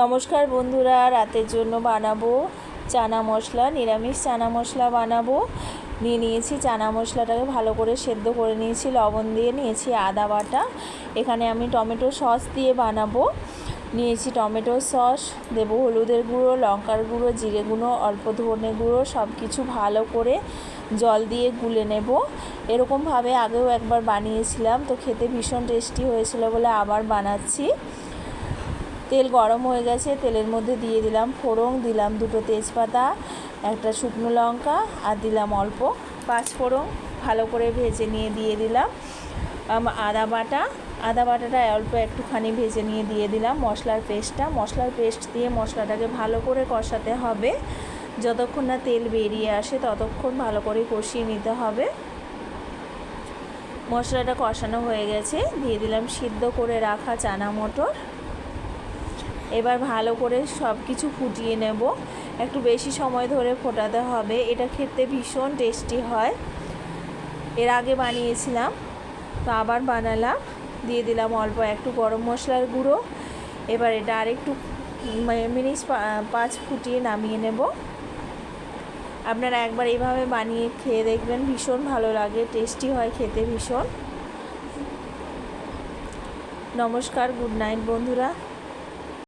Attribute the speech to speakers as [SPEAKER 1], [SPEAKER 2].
[SPEAKER 1] নমস্কার বন্ধুরা, রাতের জন্য বানাবো চানা মশলা, নিরামিষ চানা মশলা বানাবো। নিয়ে নিয়েছি চানা মশলাটাকে ভালো করে সেদ্ধ করে নিয়েছি, লবণ দিয়ে নিয়েছি আদা বাটা। এখানে আমি টমেটো সস দিয়ে বানাবো। নিয়েছি টমেটো সস, দেবো হলুদের গুঁড়ো, লঙ্কার গুঁড়ো, জিরে গুঁড়ো, অল্প ধনে গুঁড়ো সব কিছু ভালো করে জল দিয়ে গুলে নেব। এরকমভাবে আগেও একবার বানিয়েছিলাম, তো খেতে ভীষণ টেস্টি হয়েছিল বলে আবার বানাচ্ছি। তেল গরম হয়ে গেছে, তেলের মধ্যে দিয়ে দিলাম ফোড়ন, দিলাম দুটো তেজপাতা, একটা শুকনো লঙ্কা আর দিলাম অল্প পাঁচ ফোড়ন। ভালো করে ভেজে নিয়ে দিয়ে দিলাম। আদা বাটা, আদা বাটাটা অল্প একটুখানি ভেজে নিয়ে দিয়ে দিলাম মশলার পেস্টটা। মশলার পেস্ট দিয়ে মশলাটাকে ভালো করে কষাতে হবে। যতক্ষণ না তেল বেরিয়ে আসে ততক্ষণ ভালো করে কষিয়ে নিতে হবে। মশলাটা কষানো হয়ে গেছে। দিয়ে দিলাম সিদ্ধ করে রাখা চানা মটর এবার ভালো করে সব কিছু ফুটিয়ে নেব। একটু বেশি সময় ধরে ফোটাতে হবে। এটা খেতে ভীষণ টেস্টি হয়। এর আগে বানিয়েছিলাম, তো আবার বানালাম। দিয়ে দিলাম অল্প একটু গরম মশলার গুঁড়ো। এবার এটা আরেকটু মানে মিনিট পাঁচ ফুটিয়ে নামিয়ে নেব। আপনারা একবার এইভাবে বানিয়ে খেয়ে দেখবেন, ভীষণ ভালো লাগে। টেস্টি হয়, খেতে ভীষণ। নমস্কার, গুড নাইট বন্ধুরা।